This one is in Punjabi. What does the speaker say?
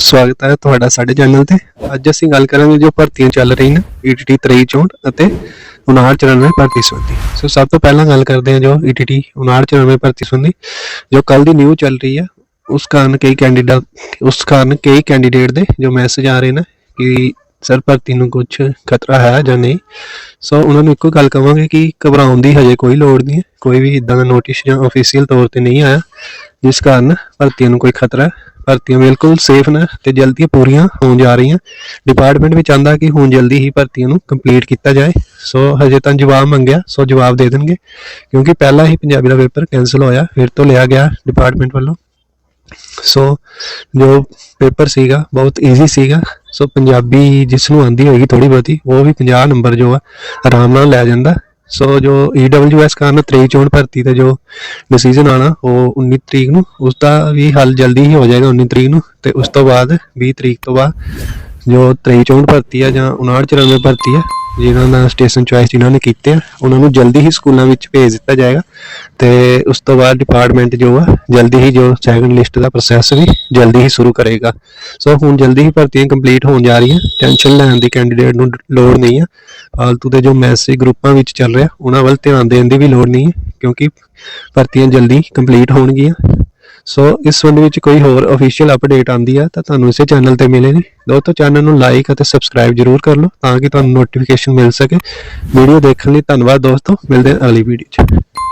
ਸਵਾਗਤ ਹੈ ਤੁਹਾਡਾ ਸਾਡੇ ਚੈਨਲ ਤੇ। ਅੱਜ ਅਸੀਂ ਗੱਲ ਕਰਾਂਗੇ ਜੋ ਭਰਤੀਆਂ ਚੱਲ ਰਹੀਆਂ ਨੇ E ETT 2364 ਅਤੇ 5994 ਭਰਤੀ ਸੰਬੰਧੀ। ਸੋ ਸਭ ਤੋਂ ਪਹਿਲਾਂ ਗੱਲ ਕਰਦੇ ਹਾਂ ਜੋ E ETT 5994 ਭਰਤੀ ਸੰਬੰਧੀ, ਜੋ ਕੱਲ ਦੀ ਨਿਊ ਚੱਲ ਰਹੀ ਹੈ ਉਸ ਕਾਰਨ ਕਈ ਕੈਂਡੀਡੇਟ ਉਸ ਕਾਰਨ ਕਈ ਕੈਂਡੀਡੇਟ ਦੇ ਜੋ ਮੈਸੇਜ ਆ ਰਹੇ ਨੇ ਕਿ ਸਰ ਭਰਤੀ ਨੂੰ ਕੁਝ ਖਤਰਾ ਹੈ ਜਾਂ ਨਹੀਂ? ਸੋ ਉਹਨਾਂ ਨੂੰ ਇੱਕੋ ਗੱਲ ਕਵਾਂਗੇ ਕਿ ਘਬਰਾਉਣ ਦੀ ਹਜੇ ਕੋਈ ਲੋੜ ਨਹੀਂ ਕੋਈ ਵੀ ਇਦਾਂ ਦਾ ਨੋਟਿਸ ਜਾਂ ਅਫੀਸ਼ੀਅਲ ਤੌਰ ਤੇ ਨਹੀਂ ਆਇਆ, ਜਿਸ ਕਾਰਨ ਭਰਤੀਆਂ ਨੂੰ ਕੋਈ ਖਤਰਾ ਭਰਤੀਆਂ ਬਿਲਕੁਲ ਸੇਫ ਨੇ ਤੇ ਜਲਦੀ ਪੂਰੀਆਂ ਹੋਣ ਜਾ ਰਹੀਆਂ। ਡਿਪਾਰਟਮੈਂਟ ਵੀ ਚਾਹੁੰਦਾ ਕਿ ਹੁਣ ਜਲਦੀ ਹੀ ਭਰਤੀਆਂ ਨੂੰ ਕੰਪਲੀਟ ਕੀਤਾ ਜਾਏ। ਸੋ ਹਜੇ ਤਾਂ ਜਵਾਬ ਮੰਗਿਆ ਸੋ ਜਵਾਬ ਦੇ ਦੇਣਗੇ। ਕਿਉਂਕਿ ਪਹਿਲਾਂ ਹੀ ਪੰਜਾਬੀ ਦਾ ਪੇਪਰ ਕੈਨਸਲ ਹੋਇਆ, ਫਿਰ ਤੋਂ ਲਿਆ ਗਿਆ ਡਿਪਾਰਟਮੈਂਟ ਵੱਲੋਂ। ਸੋ ਜੋ ਪੇਪਰ ਸੀਗਾ, ਬਹੁਤ ਈਜ਼ੀ ਸੀਗਾ। ਸੋ ਪੰਜਾਬੀ ਜਿਸ ਨੂੰ ਆਂਦੀ ਹੋਏਗੀ ਥੋੜੀ ਬਹੁਤੀ, ਉਹ ਵੀ 50 ਨੰਬਰ ਜੋ ਆ, ਆਰਾਮ ਨਾਲ ਲੈ ਜਾਂਦਾ। ਸੋ ਜੋ E EWS ਕਾਰਨ 23 ਚੋਣ ਭਰਤੀ ਦਾ ਜੋ ਡਿਸੀਜਨ ਆਣਾ, ਉਹ 19 ਤਰੀਕ ਨੂੰ, ਉਸ ਦਾ ਵੀ ਹੱਲ ਜਲਦੀ ਹੀ ਹੋ ਜਾਏਗਾ 19 ਤਰੀਕ ਨੂੰ, ਤੇ ਉਸ ਤੋਂ ਬਾਅਦ 20 ਤਰੀਕ ਤੋਂ ਬਾਅਦ ਜੋ 23 ਚੋਣ ਭਰਤੀ ਆ ਜਾਂ 59 94 ਭਰਤੀ ਆ ਜਿਨ੍ਹਾਂ ਦਾ ਸਟੇਸ਼ਨ ਚੁਆਇਸ ਜਿਨ੍ਹਾਂ ਨੇ ਕੀਤੇ ਆ, ਉਹਨਾਂ ਨੂੰ ਜਲਦੀ ਹੀ ਸਕੂਲਾਂ ਵਿੱਚ ਭੇਜ ਦਿੱਤਾ ਜਾਏਗਾ। ਤੇ ਉਸ ਤੋਂ ਬਾਅਦ ਡਿਪਾਰਟਮੈਂਟ ਜੋ ਆ, ਜਲਦੀ ਹੀ ਜੋ ਸੈਕੰਡ ਲਿਸਟ ਦਾ ਪ੍ਰੋਸੈਸ ਵੀ ਜਲਦੀ ਹੀ ਸ਼ੁਰੂ ਕਰੇਗਾ। ਸੋ ਹੁਣ ਜਲਦੀ ਹੀ ਭਰਤੀਆਂ ਕੰਪਲੀਟ ਹੋਣ ਜਾ ਰਹੀਆਂ ਟੈਨਸ਼ਨ ਲੈਣ ਦੀ ਕੈਂਡੀਡੇਟ ਨੂੰ ਲੋੜ ਨਹੀਂ ਆ। ਫਾਲਤੂ ਦੇ ਜੋ ਮੈਸੇਜ ਗਰੁੱਪਾਂ ਵਿੱਚ ਚੱਲ ਰਿਹਾ, ਉਹਨਾਂ ਵੱਲ ਧਿਆਨ ਦੇਣ ਦੀ ਵੀ ਲੋੜ ਨਹੀਂ ਹੈ ਕਿਉਂਕਿ ਭਰਤੀਆਂ ਜਲਦੀ ਕੰਪਲੀਟ ਹੋਣਗੀਆਂ। ਸੋ ਇਸ ਸੰਬੰਧ ਵਿੱਚ ਕੋਈ ਹੋਰ ਅਫੀਸ਼ੀਅਲ ਅਪਡੇਟ ਆਂਦੀ ਆ, ਤਾਂ ਤੁਹਾਨੂੰ ਇਸੇ ਚੈਨਲ ਤੇ ਮਿਲੇਗੀ ਦੋਸਤੋ ਚੈਨਲ ਨੂੰ ਲਾਈਕ ਅਤੇ ਸਬਸਕ੍ਰਾਈਬ ਜਰੂਰ ਕਰ ਲਓ, ਤਾਂ ਕਿ ਤੁਹਾਨੂੰ ਨੋਟੀਫਿਕੇਸ਼ਨ ਮਿਲ ਸਕੇ। ਵੀਡੀਓ ਦੇਖਣ ਲਈ ਧੰਨਵਾਦ ਦੋਸਤੋ। ਮਿਲਦੇ ਹਾਂ ਅਗਲੀ ਵੀਡੀਓ 'ਚ।